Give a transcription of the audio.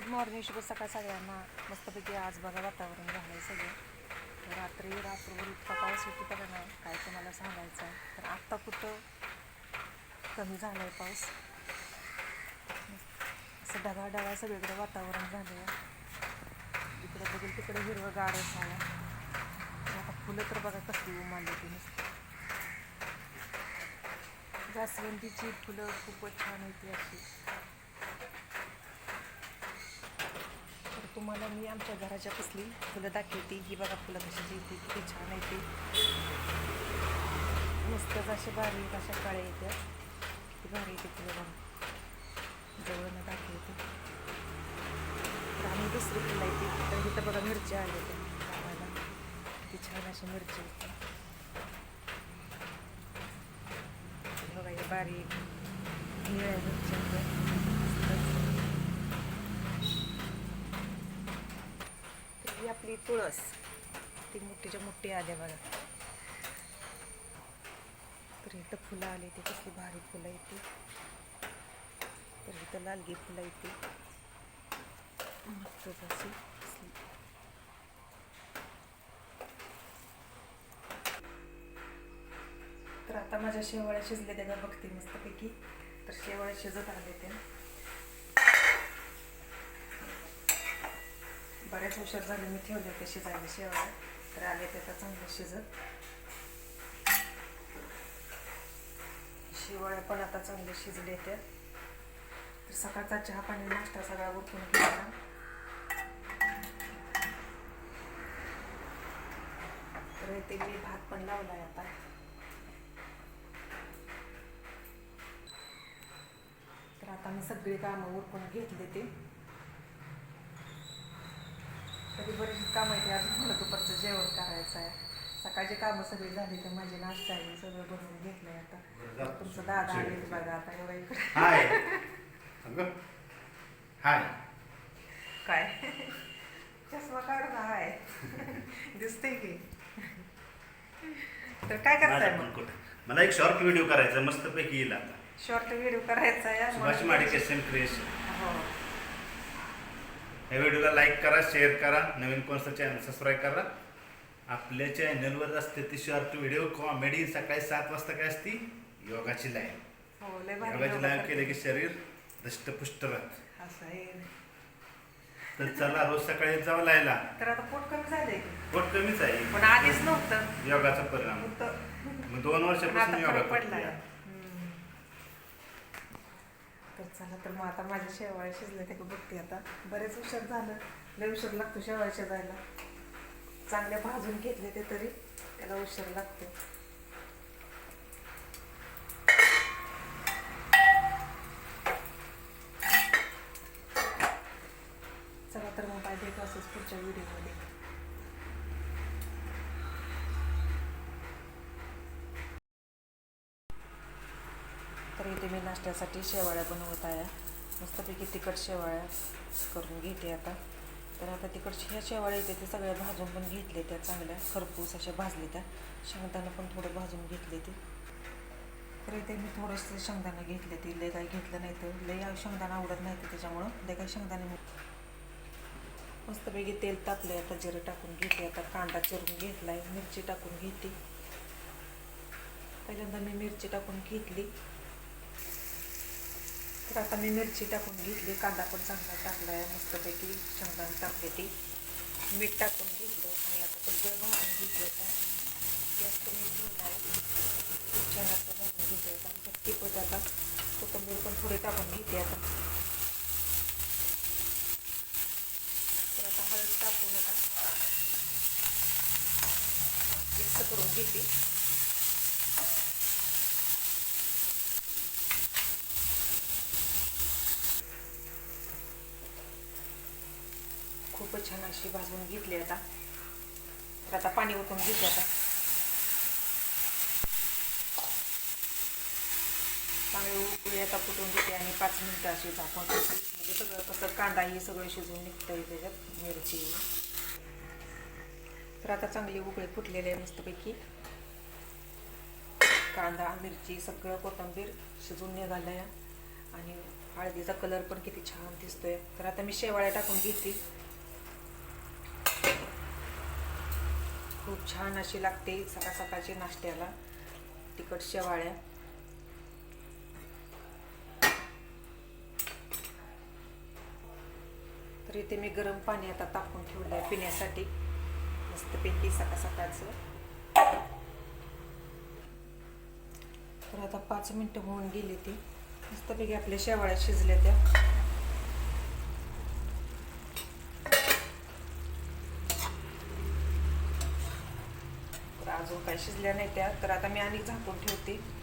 Good morning शुभ सकाळ सगळ्यांना. मस्तपैकी आज बघा वातावरण झालं आहे सगळं रात्री रात्रभर इतका पाऊस होती बघा ना काय तुम्हाला सांगायचं आहे. तर आत्ता कुठं कमी झालं आहे पाऊस. असं ढगाळ ढगाळ सगळीकडे वातावरण झालं आहे इकडे बघेल तिकडे हिरवं गारच आहे आता फुलं तर बघा कसली उमाली ती जास्वंदीची फुलं खूपच छान होती अशी तर तुम्हाला मी आमच्या घराच्या कसली फुलं दाखवते. ही बघा फुलं कशी येते किती छान येते. मस्तच असे बारीक अशा काळ्या येत्या. किती भारी येते फुलं बघा. जवळनं दाखवते. तर आम्ही दुसरी फुलं येते. तर इथं बघा मिरच्या आल्या त्या लावायला किती छान अशी मिरची येते बघा हे बारीक निळ्या मिरच्या आहेत. मस्तच. तर ही आपली तुळस. ती मोठीच्या मोठी आल्या बघा. तर इथं फुलं आली ती कसली भारी फुलं येते तर इथं लालगी फुलं येते मस्त अशी तर आता माझ्या शेवाळ्या शिजले त्याचा बघते मस्तपैकी. तर शेवाळ्या शिजत आले त्या बऱ्याच हुशार झाले मी ठेवले होते शिजायला शेवाळ तर आले ते आता चांगलं शिजत. शेवाळ्या पण आता चांगले शिजले ते. तर सकाळचा चहा पाणी नाश्ता सगळा उठून घेतला. तर ते मी भात पण लावलाय आता. तर आता मी सगळी कामं उरकून घेतले ते. तरी बरीच कामं आहे ते अजून मला दुपारचं जेवण करायचं आहे. सकाळची कामं सगळी झाली तर माझी नाश्ता आहे सगळं बनवून घेतलंय आता. तुमचं दादा आले बघा आता एवढा इकडे. हाय. अगं हाय. काय? चष्मा काढून आहे दिसते की. तर काय करताय मग? मला एक शॉर्ट व्हिडिओ करायचा मस्त पैकी येईल आता. शॉर्ट व्हिडिओ करायचा आहे Subhash Madik S M creation हो. या व्हिडिओला लाईक करा शेअर करा नवीन कोणतं चॅनल सबस्क्राईब करा. आपल्या चॅनलवर असते ती शॉर्ट व्हिडिओ कॉमेडी सकाळी सात वाजता काय असती? योगाची लाईन हो भारी योगाची योगा लाईन. केले की शरीर दष्टपुष्ट राहत. तर चला रोज सकाळी जावं लायला. तर आता पोट कमी झालंय. की पोट कमीच आहे. पण आधीच नव्हतं. योगाचा परिणाम. मग दोन वर्षापासून योगा. हम्म. तर चला तर मग आता माझ्या शेवाळ्या शिजले ते का बघते आता. बरेच उशीर झालं. लय उशीर लागतो शेवाळ्या शिजायला. चांगल्या भाजून घेतले ते तरी त्याला उशीर लागतो चला तर मग काय भेटू असंच पुढच्या व्हिडिओमध्ये तर इथे मी नाश्त्यासाठी शेवाळ्या बनवत आहे. मस्तपैकी तिखट शेवाळ्या करून घेते आता. तर आता तिकडची ह्या शेवाळ्या येते ते सगळ्या भाजून पण घेतले त्या चांगल्या. खरपूस अशा भाजले त्या. शेंगदाणा पण थोडं भाजून घेतले ते. तर इथे मी थोडंसं शेंगदाणा घेतले ते. लय काही घेतलं नाही तर लय शेंगदाणा आवडत नाही तर त्याच्यामुळं लय काही शेंगदाणे मस्तपैकी तेल तापले आता जिरं टाकून घेते आता. कांदा चिरून घेतलाय मिरची टाकून घेते. पहिल्यांदा मी मिरची टाकून घेतली. तर आता मी मिरची टाकून घेतली कांदा पण चांगला टाकला आहे मस्तपैकी शेंगदाणे टाकले ती. मीठ टाकून घेतलं आणि आता सगळं भाजून घेतलं होतं. गॅस कमी घेऊन आहे शेंगाचं भाजून घेतलं आणि तर पण आता कोथिंबीर पण थोडी टाकून घेते आता. तर आता हळद टाकून आता मिक्स करून घेते. छान अशी भाजून घेतली आता. तर आता पाणी ओतून घेते आता. चांगले उकळी आता फुटून घेते आणि पाच मिनटं अशी झाकून म्हणजे सगळं कसं कांदा हे सगळं शिजून निघतं त्याच्यात मिरची. तर आता चांगली उकळी फुटलेली आहे मस्तपैकी. कांदा मिरची सगळं कोथिंबीर शिजून निघालं आहे आणि हळदीचा कलर पण किती छान दिसतोय. तर आता मी शेवाळ्या टाकून घेते. खूप छान अशी लागते सकाळ सकाळची नाश्त्याला. तिखट शेवाळ्या तर इथे मी गरम पाणी आता तापून ठेवलं आहे पिण्यासाठी. मस्तपैकी सकाळ सकाळचं. तर आता पाच मिनटं होऊन गेली ती. मस्तपैकी आपल्या शेवाळ्या शिजल्या त्या तर अजून काही शिजल्या नाही त्या. तर आता मी आणि झाकून ठेवते.